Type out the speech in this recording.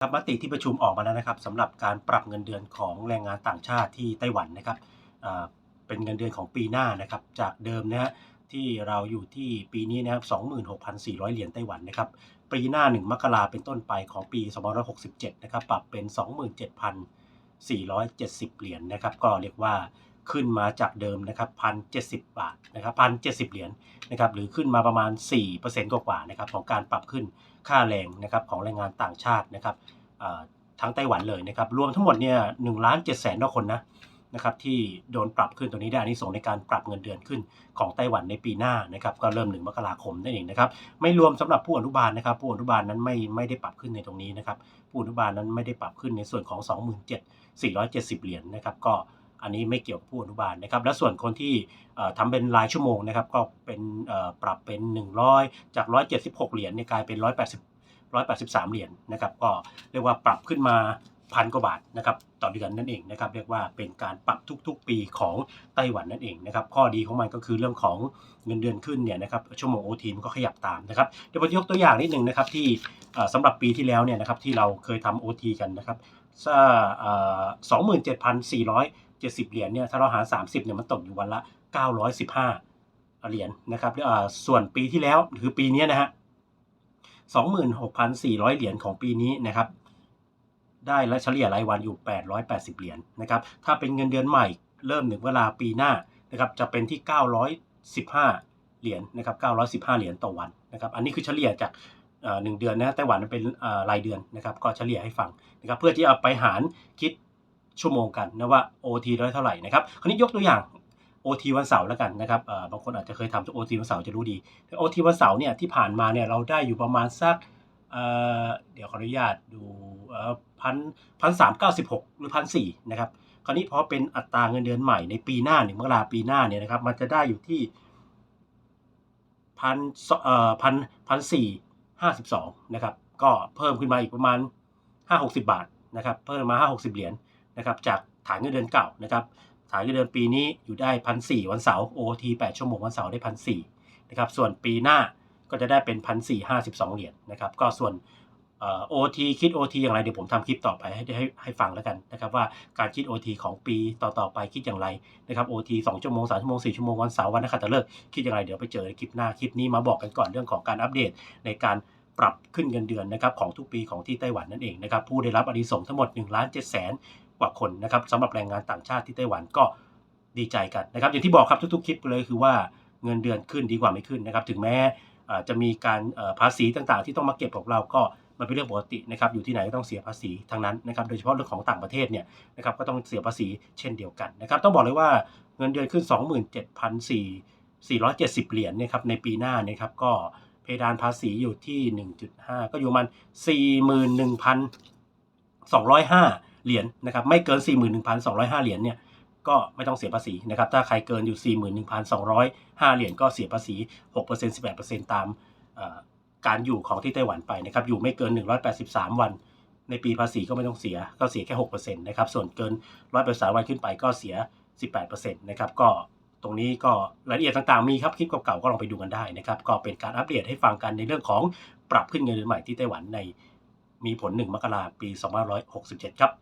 ครับมติที่ประชุมออกมาแล้วนะครับสำหรับการปรับเงินเดือนของแรงงานต่างชาติที่ไต้หวันนะครับเป็นเงินเดือนของปีหน้านะครับ จากเดิมนะฮะที่เราอยู่ที่ปีนี้นะครับ26,400 เหรียญไต้หวันนะครับ ปีหน้า 1 มกราเป็นต้นไปของปี2567 นะครับ ปรับเป็น 27,470 เหรียญนะครับ ก็เรียกว่า ขึ้นมาจากเดิมนะครับ1,070บาทนะครับ1,070เหรียญนะครับหรือขึ้นมาประมาณ 4%กว่าๆนะครับของการปรับขึ้นค่าแรงนะครับของแรงงานต่างชาตินะครับทั้งไต้หวันเลยนะครับรวมทั้งหมดเนี่ยหนึ่งล้านเจ็ดแสนคนนะนะครับที่โดนปรับขึ้นตัวนี้ได้อานิสงส์ในการปรับเงินเดือนขึ้นของไต้หวันในปีหน้านะครับก็เริ่มหนึ่งมกราคมนั่นเองนะครับไม่รวมสำหรับผู้อนุบาลนะครับผู้อนุบาลนั้นไม่ไม่ได้ปรับขึ้นในตรงนี้นะครับผู้อนุบาลนั้นไม่ได้ปรับขึ้นในส่วนของ 27,470 เหรียญนะครับก็ อันนี้ไม่เกี่ยวกับผู้อนุบาลนะครับ และส่วนคนที่เอ่อทำเป็นรายชั่วโมงนะครับ ก็เป็นปรับเป็น 100 จาก 176 เหรียญเนี่ยกลายเป็น 180 183 เหรียญนะครับ ก็เรียกว่าปรับขึ้นมาพันกว่าบาทนะครับต่อเดือนนั่นเองนะครับ เรียกว่าเป็นการปรับทุกๆ ปีของไต้หวันนั่นเองนะครับข้อดีของมันก็คือเรื่องของเงินเดือนขึ้นเนี่ยนะครับชั่วโมงโอทีมันก็ขยับตามนะครับเดี๋ยวผมยกตัวอย่างนิดหนึ่งนะครับที่เอ่อสำหรับปีที่แล้วเนี่ยนะครับที่เราเคยทำโอทีกันนะครับสองหมื่นเจ็ดพันสี่ร้อย เจ็ดสิบเหรียญเนี่ยถ้าเราหารสามสิบเนี่ยมันตกอยู่วันละเก้าร้อยสิบห้าเหรียญนะครับส่วนปีที่แล้วคือปีนี้นะฮะ26,400 เหรียญของปีนี้นะครับได้และเฉลี่ยรายวันอยู่ 880 เหรียญนะครับถ้าเป็นเงินเดือนใหม่เริ่มหนึ่งเวลาปีหน้านะครับจะเป็นที่ 915 เหรียญนะครับ915 เหรียญต่อวันนะครับอันนี้คือเฉลี่ยจากหนึ่งเดือนนะไต้หวันมันเป็นรายเดือนนะครับก็เฉลี่ยให้ฟังนะครับเพื่อที่เอาไปหารคิด ชั่วโมงกันนะว่า OT ได้เท่าไหร่นะครับคราวนี้ยกตัวอย่าง OT วันเสาร์แล้วกันนะครับบางคนอาจจะเคยทำ OT วันเสาร์จะรู้ดีโอทีวันเสาร์เนี่ยที่ผ่านมาเนี่ยเราได้อยู่ประมาณสักเเดี๋ยวขออนุญาตดูพันพันสามเก้าสิบหกหรือพันสี่นะครับคราวนี้พอเป็นอัตราเงินเดือนใหม่ในปีหน้าหนึ่งมกราปีหน้าเนี่ยนะครับมันจะได้อยู่ที่พันเอ่อพันพันสี่ห้าสิบสองนะครับก็เพิ่มขึ้นมาอีกประมาณห้าหกสิบาทนะครับเพิ่มมาห้าหกสิบเหรียญ นะครับจากฐานเงินเดือนเก่านะครับฐานเงินเดือนปีนี้อยู่ได้พันสี่วันเสาร์ OT 8ชั่วโมงวันเสาร์ได้พันสี่นะครับส่วนปีหน้าก็จะได้เป็นพันสี่ห้าสิบสองเหรียญนะครับก็ส่วนโอทีคิด OT อย่างไรเดี๋ยวผมทำคลิปต่อไปให้ให้ให้ฟังแล้วกันนะครับว่าการคิด OT ของปีต่อๆไปคิดอย่างไรนะครับ OT 2ชั่วโมง3ชั่วโมง4ชั่วโมงวันเสาร์วันนักขัตฤกษ์คิดอย่างไรเดี๋ยวไปเจอในคลิปหน้าคลิปนี้มาบอกกันก่อนเรื่องของการอัปเดตในการปรับขึ้นเงินเดือนนะครับของทุกปีของที่ไต้หวันนั่นเองนะครับผู้ได้รับอนิสงทั้งหมด1ล้าน7แสน กว่าคนนะครับสำหรับแรงงานต่างชาติที่ไต้หวันก็ดีใจกันนะครับอย่างที่บอกครับทุกๆคลิปเลยคือว่าเงินเดือนขึ้นดีกว่าไม่ขึ้นนะครับ ถึงแม้อ่อจะมีการภาษีต่างๆ ที่ต้องมาเก็บของเราก็มันเป็นเรื่องปกตินะครับอยู่ที่ไหนก็ต้องเสียภาษีทั้งนั้นนะครับโดยเฉพาะเรื่องของต่างประเทศเนี่ยนะครับก็ต้องเสียภาษีเช่นเดียวกันนะครับต้องบอกเลยว่าเงินเดือนขึ้น 27,470 เหรียญเนะครับในปีหน้านะครับก็เพดานภาษีอยู่ที่ 1.5 ก็อยู่มัน 41,205 เหรียญนะครับไม่เกิน 41,205 เหรียญเนี่ยก็ไม่ต้องเสียภาษีนะครับถ้าใครเกินอยู่ 41,205 เหรียญก็เสียภาษี 6% 18%ตามการอยู่ของที่ไต้หวันไปนะครับอยู่ไม่เกิน 183 วัน ในปีภาษีก็ไม่ต้องเสียก็เสียแค่6%นะครับส่วนเกิน183วันขึ้นไปก็เสีย 18%นะครับก็ตรงนี้ก็รายละเอียดต่างๆมีครับคลิปเก่าๆก็ลองไปดูกันได้นะครับก็เป็นการอัปเดตให้ฟังกันในเรื่องของปรับขึ้นเงินเดือนใหม่ที่ไต้หวันในมีผล 1 มกราปี 2567 ครับ